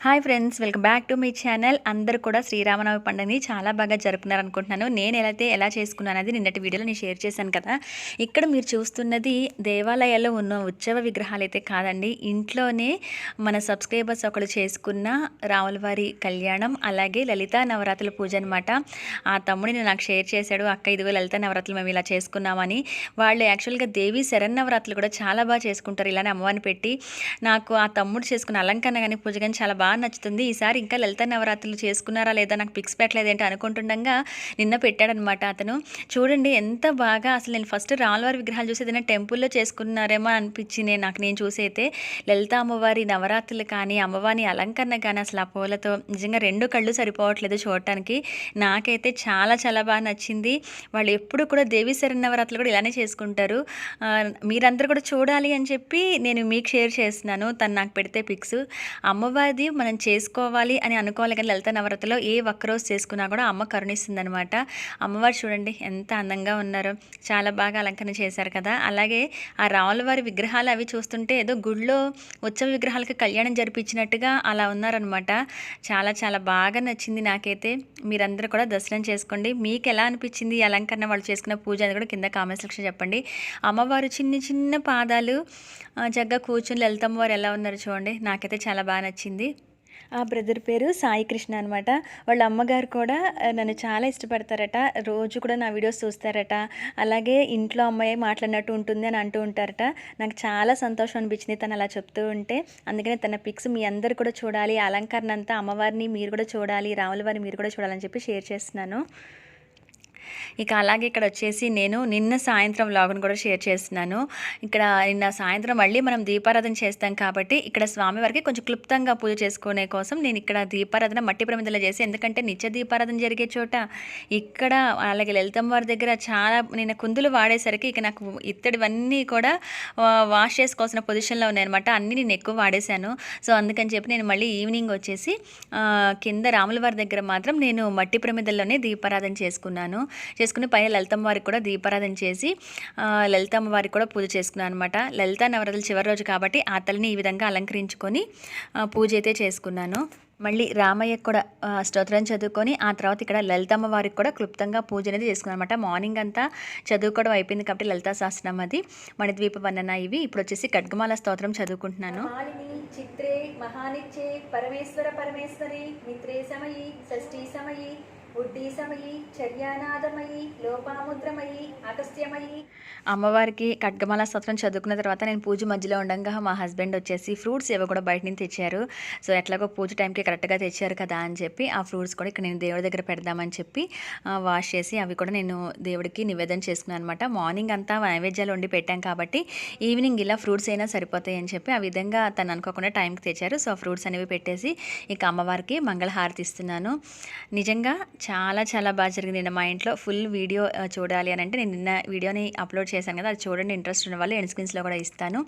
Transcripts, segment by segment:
Hi friends welcome back to me channel అందరూ కూడా శ్రీరామనవమి పండుగని చాలా బాగా జరుపుకున్నారు అనుకుంటున్నాను నేను ఎలా అయితే ఎలా చేసుకున్నాను అనేది నిన్నటి వీడియోలో నేను షేర్ చేశాను కదా. ఇక్కడ మీరు చూస్తున్నది దేవాలయాల్లో ఉన్న ఉత్సవ విగ్రహాలు అయితే కాదండి. ఇంట్లోనే మన సబ్స్క్రైబర్స్ ఒకరు చేసుకున్న రాములవారి కళ్యాణం అలాగే లలిత నవరాత్రుల పూజ అనమాట ఆ తమ్ముడిని నాకు షేర్ చేశాడు అక్క ఇదిగో లలిత నవరాత్రులు మేము ఇలా చేసుకున్నామని. వాళ్ళు యాక్చువల్గా దేవి శరన్నవరాత్రులు కూడా చాలా బాగా చేసుకుంటారు ఇలానే అమ్మవారిని పెట్టి. నాకు ఆ తమ్ముడు చేసుకున్న అలంకరణ కానీ పూజ కానీ చాలా బాగా బాగా నచ్చుతుంది. ఈసారి ఇంకా లలిత నవరాత్రులు చేసుకున్నారా లేదా నాకు పిక్స్ పెట్టలేదేంటి అనుకుంటుండగా నిన్న పెట్టాడనమాట అతను. చూడండి ఎంత బాగా అసలు నేను ఫస్ట్ రాములవారి విగ్రహాలు చూసి ఏదైనా టెంపుల్లో చేసుకున్నారేమో అనిపించింది నాకు నేను చూసి అయితే. లలిత అమ్మవారి నవరాత్రులు కానీ అమ్మవారి అలంకరణ కానీ అసలు ఆ పూలతో నిజంగా రెండు కళ్ళు సరిపోవట్లేదు చూడటానికి. నాకైతే చాలా చాలా బాగా నచ్చింది. వాళ్ళు ఎప్పుడు కూడా దేవి శరణ్ నవరాత్రులు కూడా ఇలానే చేసుకుంటారు. మీరందరూ కూడా చూడాలి అని చెప్పి నేను మీకు షేర్ చేస్తున్నాను. తను నాకు పెడితే పిక్స్. అమ్మవారిది మనం చేసుకోవాలి అని అనుకోవాలి కానీ లలిత నవరతలో ఏ ఒక్కరోజు చేసుకున్నా కూడా అమ్మ కరుణిస్తుంది అనమాట అమ్మవారు చూడండి ఎంత అందంగా ఉన్నారో. చాలా బాగా అలంకరణ చేశారు కదా. అలాగే ఆ రాముల వారి విగ్రహాలు అవి చూస్తుంటే ఏదో గుడిలో ఉత్సవ విగ్రహాలకి కళ్యాణం జరిపించినట్టుగా అలా ఉన్నారనమాట చాలా చాలా బాగా నచ్చింది నాకైతే. మీరందరూ కూడా దర్శనం చేసుకోండి. మీకు ఎలా అనిపించింది ఈ అలంకరణ వాళ్ళు చేసుకున్న పూజ అని కూడా కింద కామెంట్ సెక్షన్ చెప్పండి. అమ్మవారు చిన్న చిన్న పాదాలు జగ్గ చక్కగా కూర్చుని లలితమ్మ వారు ఎలా ఉన్నారు చూడండి. నాకైతే చాలా బాగా నచ్చింది. ఆ బ్రదర్ పేరు సాయి కృష్ణ అనమాట వాళ్ళ అమ్మగారు కూడా నన్ను చాలా ఇష్టపడతారట. రోజు కూడా నా వీడియోస్ చూస్తారట. అలాగే ఇంట్లో అమ్మాయి మాట్లాడినట్టు ఉంటుంది అని అంటూ ఉంటారట. నాకు చాలా సంతోషం అనిపించింది తను అలా చెప్తూ ఉంటే. అందుకనే తన పిక్స్ మీ అందరు కూడా చూడాలి. అలంకరణ అంతా అమ్మవారిని మీరు కూడా చూడాలి. రాముల వారిని మీరు కూడా చూడాలని చెప్పి షేర్ చేస్తున్నాను. ఇక అలాగే ఇక్కడ వచ్చేసి నేను నిన్న సాయంత్రం వ్లాగ్ను కూడా షేర్ చేస్తున్నాను. ఇక్కడ నిన్న సాయంత్రం మళ్ళీ మనం దీపారాధన చేస్తాం కాబట్టి ఇక్కడ స్వామివారికి కొంచెం క్లుప్తంగా పూజ చేసుకునే కోసం నేను ఇక్కడ దీపారాధన మట్టి ప్రమిదలో చేసి ఎందుకంటే నిత్య దీపారాధన జరిగే చోట ఇక్కడ అలాగే లలితమ్మ వారి దగ్గర చాలా నేను కుందులు వాడేసరికి ఇక నాకు ఇత్తడివన్నీ కూడా వాష్ చేసుకోవాల్సిన పొజిషన్లో ఉన్నాయన్నమాట. అన్నీ నేను ఎక్కువ వాడేశాను. సో అందుకని చెప్పి నేను మళ్ళీ ఈవినింగ్ వచ్చేసి కింద రాముల వారి దగ్గర మాత్రం నేను మట్టి ప్రమిదల్లోనే దీపారాధన చేసుకున్నాను. చేసుకుని పైన లలితమ్మ వారికి కూడా దీపారాధన చేసి లలితమ్మ వారికి కూడా పూజ చేసుకున్నాను అనమాట లలిత నవరాత్రులు చివరి రోజు కాబట్టి ఆ తల్లిని ఈ విధంగా అలంకరించుకొని పూజ అయితే చేసుకున్నాను. మళ్ళీ రామయ్య కూడా స్తోత్రం చదువుకొని ఆ తర్వాత ఇక్కడ లలితమ్మ వారికి కూడా క్లుప్తంగా పూజ అనేది చేసుకున్నాను అనమాట మార్నింగ్ అంతా చదువుకోవడం అయిపోయింది కాబట్టి లలితా శాస్త్రం అది. మణిద్వీప వర్ణన ఇవి. ఇప్పుడు వచ్చేసి ఖడ్గమాల స్తోత్రం చదువుకుంటున్నాను. చిత్రే మహానిచ్చే పరమేశ్వర పరమేశ్వరి మిత్రే సమయి షష్ఠీ సమయి లోపాముద్రమయి అగస్త్యమయి. అమ్మవారికి ఖడ్గమాల స్తోత్రం చదువుకున్న తర్వాత నేను పూజ మధ్యలో ఉండగా మా హస్బెండ్ వచ్చేసి ఫ్రూట్స్ ఏవో కూడా బయట నుంచి తెచ్చారు. సో ఎట్లాగో పూజ టైంకి కరెక్ట్గా తెచ్చారు కదా అని చెప్పి ఆ ఫ్రూట్స్ కూడా ఇక్కడ నేను దేవుడి దగ్గర పెడదామని చెప్పి వాష్ చేసి అవి కూడా నేను దేవుడికి నివేదన చేసుకున్నాను అనమాట మార్నింగ్ అంతా నైవేద్యాలు వండి పెట్టాం కాబట్టి ఈవినింగ్ ఇలా ఫ్రూట్స్ అయినా సరిపోతాయి అని చెప్పి ఆ విధంగా తను అనుకోకుండా టైంకి తెచ్చారు. సో ఫ్రూట్స్ అనేవి పెట్టేసి ఇక అమ్మవారికి మంగళహారతి ఇస్తున్నాను. నిజంగా చాలా చాలా బాగా జరిగింది. నిన్న మా ఇంట్లో ఫుల్ వీడియో చూడాలి అని అంటే నేను నిన్న వీడియోని అప్లోడ్ చేశాను కదా అది చూడండి ఇంట్రెస్ట్ ఉన్న వాళ్ళు ఎండ్ స్క్రీన్స్లో కూడా ఇస్తాను.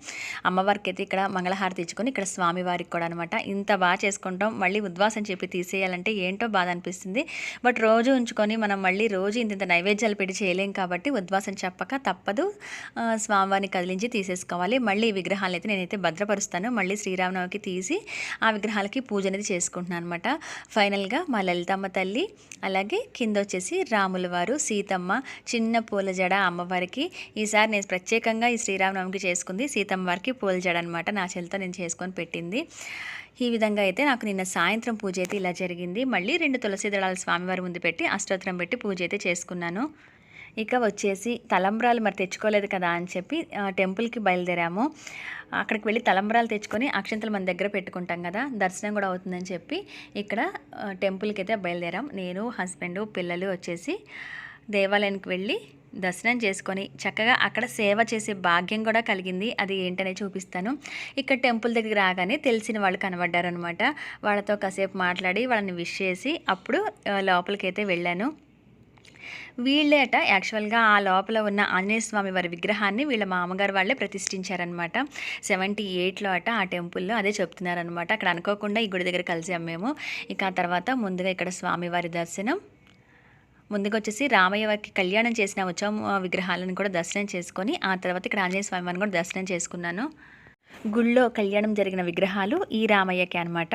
అమ్మవారికి అయితే ఇక్కడ మంగళహారతి ఇచ్చుకొని ఇక్కడ స్వామివారికి కూడా అనమాట ఇంత బాగా చేసుకుంటాం మళ్ళీ ఉద్వాసం చెప్పి తీసేయాలంటే ఏంటో బాధ అనిపిస్తుంది. బట్ రోజు ఉంచుకొని మనం మళ్ళీ రోజు ఇంత ఇంత నైవేద్యాలు పెట్టి చేయలేం కాబట్టి ఉద్వాసం చెప్పక తప్పదు. స్వామివారిని కదిలించి తీసేసుకోవాలి. మళ్ళీ ఈ విగ్రహాలు అయితే నేనైతే భద్రపరుస్తాను. మళ్ళీ శ్రీరామనవమికి తీసి ఆ విగ్రహాలకి పూజ అనేది చేసుకుంటున్నాను అనమాట ఫైనల్గా మా లలితమ్మ తల్లి అలాగే కింద వచ్చేసి రాముల వారు సీతమ్మ చిన్న పూల జడ అమ్మవారికి. ఈసారి నేను ప్రత్యేకంగా ఈ శ్రీరామనవమికి చేసుకుంది సీతమ్మ వారికి పూల జడ అనమాట నా చేతితో నేను చేసుకొని పెట్టింది. ఈ విధంగా అయితే నాకు నిన్న సాయంత్రం పూజ అయితే ఇలా జరిగింది. మళ్ళీ రెండు తులసి దళాలు స్వామివారి ముందు పెట్టి అష్టోత్తరం పెట్టి పూజ అయితే చేసుకున్నాను. ఇక వచ్చేసి తలంబ్రాలు మరి తెచ్చుకోలేదు కదా అని చెప్పి టెంపుల్కి బయలుదేరాము. అక్కడికి వెళ్ళి తలంబ్రాలు తెచ్చుకొని అక్షంతలు మన దగ్గర పెట్టుకుంటాం కదా దర్శనం కూడా అవుతుందని చెప్పి ఇక్కడ టెంపుల్కి అయితే బయలుదేరాం. నేను హస్బెండ్ పిల్లలు వచ్చేసి దేవాలయానికి వెళ్ళి దర్శనం చేసుకొని చక్కగా అక్కడ సేవ చేసే భాగ్యం కూడా కలిగింది. అది ఏంటనే చూపిస్తాను. ఇక్కడ టెంపుల్ దగ్గర రాగానే తెలిసిన వాళ్ళు కనబడ్డారనమాట వాళ్ళతో కాసేపు మాట్లాడి వాళ్ళని విష్ చేసి అప్పుడు లోపలికైతే వెళ్ళాను. వీళ్ళేట యాక్చువల్గా ఆ లోపల ఉన్న ఆంజనేయ స్వామి వారి విగ్రహాన్ని వీళ్ళ మామగారు వాళ్ళే ప్రతిష్ఠించారనమాట సెవెంటీ ఎయిట్లో అట ఆ టెంపుల్లో అదే చెప్తున్నారనమాట అక్కడ అనుకోకుండా ఈ గుడి దగ్గర కలిసాం మేము. ఇక ఆ తర్వాత ముందుగా ఇక్కడ స్వామివారి దర్శనం. ముందుగా వచ్చేసి రామయ్య వారికి కళ్యాణం చేసిన ఉత్సవం విగ్రహాలను కూడా దర్శనం చేసుకొని ఆ తర్వాత ఇక్కడ ఆంజనేయ స్వామి వారిని కూడా దర్శనం చేసుకున్నాను. గుళ్ళో కళ్యాణం జరిగిన విగ్రహాలు ఈ రామయ్యకి అనమాట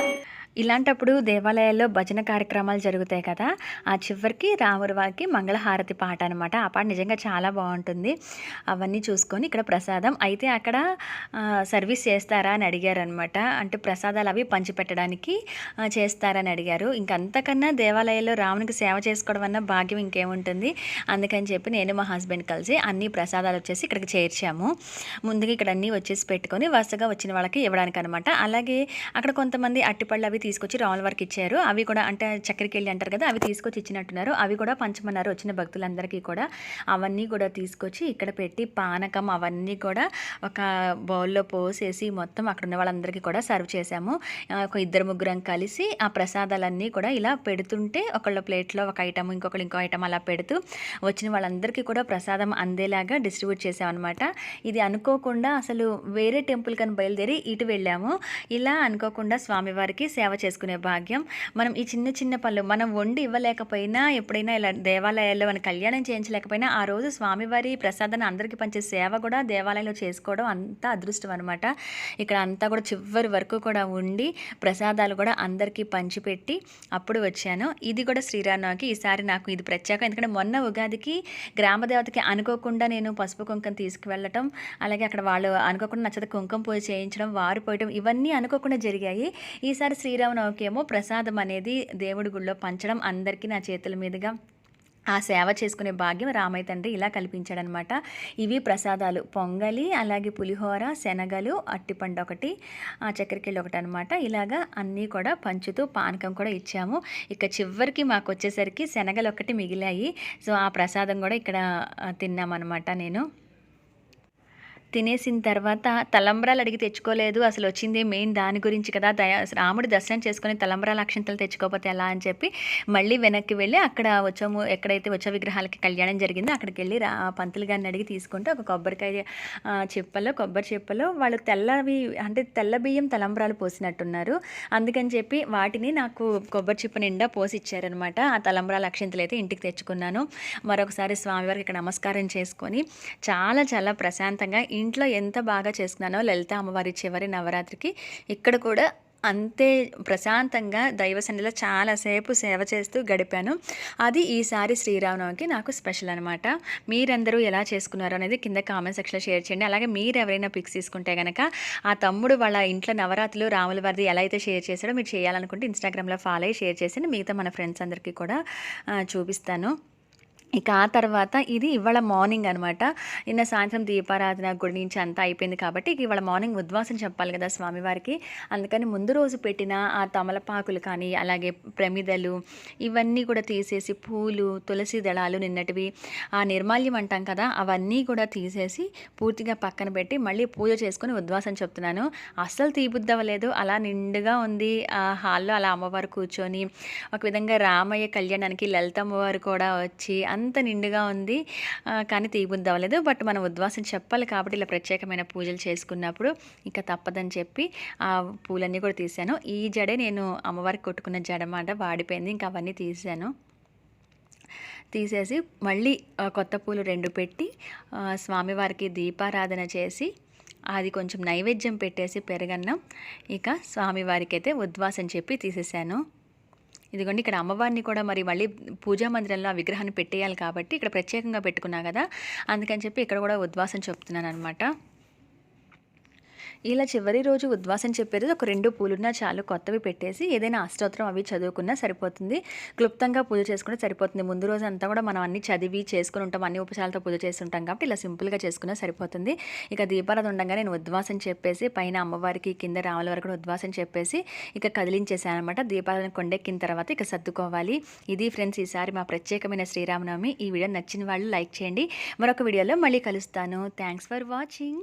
ఇలాంటప్పుడు దేవాలయాల్లో భజన కార్యక్రమాలు జరుగుతాయి కదా ఆ చివరికి రాముడి వారికి మంగళహారతి పాట అనమాట ఆ పాట నిజంగా చాలా బాగుంటుంది. అవన్నీ చూసుకొని ఇక్కడ ప్రసాదం. అయితే అక్కడ సర్వీస్ చేస్తారా అని అడిగారు అనమాట అంటే ప్రసాదాలు అవి పంచిపెట్టడానికి చేస్తారని అడిగారు. ఇంకంతకన్నా దేవాలయాల్లో రామునికి సేవ చేసుకోవడం అన్న భాగ్యం ఇంకేముంటుంది? అందుకని చెప్పి నేను మా హస్బెండ్ కలిసి అన్ని ప్రసాదాలు వచ్చేసి ఇక్కడికి చేర్చాము. ముందుగా ఇక్కడ అన్నీ వచ్చేసి పెట్టుకొని వరుసగా వచ్చిన వాళ్ళకి ఇవ్వడానికి అనమాట అలాగే అక్కడ కొంతమంది అట్టిపళ్ళు అవి తీసుకొచ్చి రాముల వారికి ఇచ్చారు. అవి కూడా అంటే చక్కెరకెళ్ళి అంటారు కదా అవి తీసుకొచ్చి ఇచ్చినట్టున్నారు. అవి కూడా పంచమన్నారు వచ్చిన భక్తులందరికీ కూడా. అవన్నీ కూడా తీసుకొచ్చి ఇక్కడ పెట్టి పానకం అవన్నీ కూడా ఒక బౌల్లో పోసేసి మొత్తం అక్కడ ఉన్న వాళ్ళందరికీ కూడా సర్వ్ చేశాము. ఒక ఇద్దరు ముగ్గురం కలిసి ఆ ప్రసాదాలన్నీ కూడా ఇలా పెడుతుంటే ఒకళ్ళ ప్లేట్లో ఒక ఐటమ్ ఇంకొకళ్ళు ఇంకో ఐటమ్ అలా పెడుతూ వచ్చిన వాళ్ళందరికీ కూడా ప్రసాదం అందేలాగా డిస్ట్రిబ్యూట్ చేసామన్నమాట ఇది అనుకోకుండా అసలు వేరే టెంపుల్ కని బయలుదేరి ఇటు వెళ్ళాము. ఇలా అనుకోకుండా స్వామివారికి సేవ చేసుకునే భాగ్యం. మనం ఈ చిన్న చిన్న పనులు మనం వండి ఇవ్వలేకపోయినా ఎప్పుడైనా ఇలా దేవాలయాల్లో మన కళ్యాణం చేయించలేకపోయినా ఆ రోజు స్వామివారి ప్రసాదాన్ని అందరికీ పంచే సేవ కూడా దేవాలయంలో చేసుకోవడం అంత అదృష్టం అనమాట ఇక్కడ అంతా కూడా చివరి వరకు కూడా ఉండి ప్రసాదాలు కూడా అందరికీ పంచిపెట్టి అప్పుడు వచ్చాను. ఇది కూడా శ్రీరామనవమికి. ఈసారి నాకు ఇది ప్రత్యేకం. ఎందుకంటే మొన్న ఉగాదికి గ్రామదేవతకి అనుకోకుండా నేను పసుపు కుంకం తీసుకువెళ్ళటం అలాగే అక్కడ వాళ్ళు అనుకోకుండా నచ్చత కుంకం పూజ చేయించడం వారు పోయటం ఇవన్నీ అనుకోకుండా జరిగాయి. ఈసారి శ్రీరామనవమికి ఏమో ప్రసాదం అనేది దేవుడి గుళ్ళో పంచడం అందరికీ నా చేతుల మీదుగా ఆ సేవ చేసుకునే భాగ్యం రామయ్య తండ్రి ఇలా కల్పించాడనమాట. ఇవి ప్రసాదాలు పొంగలి అలాగే పులిహోర శనగలు అట్టిపండు ఒకటి ఆ చక్కెరకెళ్ళి ఒకటి అనమాట ఇలాగా అన్నీ కూడా పంచుతూ పానకం కూడా ఇచ్చాము. ఇక చివరికి మాకు వచ్చేసరికి శనగలు ఒకటి మిగిలాయి. సో ఆ ప్రసాదం కూడా ఇక్కడ తిన్నామన్నమాట నేను. తినేసిన తర్వాత తలంబ్రాలు అడిగి తెచ్చుకోలేదు. అసలు వచ్చింది మెయిన్ దాని గురించి కదా. రాముడు దర్శనం చేసుకొని తలంబ్రాల అక్షంతలు తెచ్చుకోకపోతే ఎలా అని చెప్పి మళ్ళీ వెనక్కి వెళ్ళి అక్కడ వచ్చాము ఎక్కడైతే వచ్చే విగ్రహాలకి కళ్యాణం జరిగిందో అక్కడికి వెళ్ళి రా పంతులు గారిని అడిగి తీసుకుంటే ఒక కొబ్బరికాయ చెప్పలో కొబ్బరి చెప్పలో వాళ్ళు తెల్లవి అంటే తెల్ల బియ్యం తలంబ్రాలు పోసినట్టున్నారు. అందుకని చెప్పి వాటిని నాకు కొబ్బరి చిప్ప నిండా పోసి ఇచ్చారనమాట ఆ తలంబ్రాల అక్షంతలు అయితే ఇంటికి తెచ్చుకున్నాను. మరొకసారి స్వామివారికి ఇక్కడ నమస్కారం చేసుకొని చాలా చాలా ప్రశాంతంగా ఇంట్లో ఎంత బాగా చేసుకున్నానో లలిత అమ్మవారి చివరి నవరాత్రికి ఇక్కడ కూడా అంతే ప్రశాంతంగా దైవ సన్నిధిలో చాలాసేపు సేవ చేస్తూ గడిపాను. అది ఈసారి శ్రీరామనవమికి నాకు స్పెషల్ అనమాట మీరందరూ ఎలా చేసుకున్నారు అనేది కింద కామెంట్ సెక్షన్లో షేర్ చేయండి. అలాగే మీరు ఎవరైనా పిక్స్ తీసుకుంటే కనుక ఆ తమ్ముడు వాళ్ళ ఇంట్లో నవరాత్రులు రాముల వారిది ఎలా అయితే షేర్ చేశాడో మీరు చేయాలనుకుంటే ఇన్స్టాగ్రామ్లో ఫాలో అయ్యి షేర్ చేసి మిగతా మన ఫ్రెండ్స్ అందరికీ కూడా చూపిస్తాను. ఇక ఆ తర్వాత ఇది ఇవాళ మార్నింగ్ అనమాట నిన్న సాయంత్రం దీపారాధన గుడి నుంచి అంతా అయిపోయింది కాబట్టి ఇవాళ మార్నింగ్ ఉద్వాసం చెప్పాలి కదా స్వామివారికి. అందుకని ముందు రోజు పెట్టిన ఆ తమలపాకులు కానీ అలాగే ప్రమిదలు ఇవన్నీ కూడా తీసేసి పూలు తులసి దళాలు నిన్నటివి ఆ నిర్మాల్యం అంటాం కదా అవన్నీ కూడా తీసేసి పూర్తిగా పక్కన పెట్టి మళ్ళీ పూజ చేసుకుని ఉద్వాసం చెప్తున్నాను. అస్సలు తీబుద్ధి అలా నిండుగా ఉంది. ఆ హాల్లో అలా అమ్మవారు కూర్చొని ఒక విధంగా రామయ్య కళ్యాణానికి లలిత అమ్మవారు కూడా వచ్చి అంత నిండుగా ఉంది. కానీ తీబుద్ధి అవ్వలేదు. బట్ మనం ఉద్వాసం చెప్పాలి కాబట్టి ఇలా ప్రత్యేకమైన పూజలు చేసుకున్నప్పుడు ఇంకా తప్పదని చెప్పి ఆ పూలన్నీ కూడా తీశాను. ఈ జడే నేను అమ్మవారికి కొట్టుకున్న జడమాట వాడిపోయింది. ఇంకా అవన్నీ తీసాను తీసేసి మళ్ళీ కొత్త పూలు రెండు పెట్టి స్వామివారికి దీపారాధన చేసి అది కొంచెం నైవేద్యం పెట్టేసి పెరగన్నం. ఇక స్వామివారికి అయితే ఉద్వాసం చెప్పి తీసేశాను. ఇదిగోండి ఇక్కడ అమ్మవారిని కూడా మరి మళ్ళీ పూజా మందిరంలో ఆ విగ్రహాన్ని పెట్టేయాలి కాబట్టి ఇక్కడ ప్రత్యేకంగా పెట్టుకున్నా కదా అందుకని చెప్పి ఇక్కడ కూడా ఉద్వాసం చెప్తున్నాను అనమాట ఇలా చివరి రోజు ఉద్వాసం చెప్పేది ఒక రెండు పూలున్నా చాలు కొత్తవి పెట్టేసి ఏదైనా అష్టోత్తరం అవి చదువుకున్నా సరిపోతుంది. క్లుప్తంగా పూజ చేసుకుంటే సరిపోతుంది. ముందు రోజు అంతా కూడా మనం అన్ని చదివి చేసుకుని ఉంటాం. అన్ని ఉపచారాలతో పూజ చేస్తుంటాం కాబట్టి ఇలా సింపుల్గా చేసుకున్నా సరిపోతుంది. ఇక దీపారాధన ఉండగా నేను ఉద్వాసం చెప్పేసి పైన అమ్మవారికి కింద రాముల వరకు కూడా ఉద్వాసం చెప్పేసి ఇక కదిలించేసాను అనమాట దీపారాధన కొండెక్కిన తర్వాత ఇక సర్దుకోవాలి. ఇది ఫ్రెండ్స్ ఈసారి మా ప్రత్యేకమైన శ్రీరామనవమి. ఈ వీడియో నచ్చిన వాళ్ళు లైక్ చేయండి. మరొక వీడియోలో మళ్ళీ కలుస్తాను. Thanks for watching.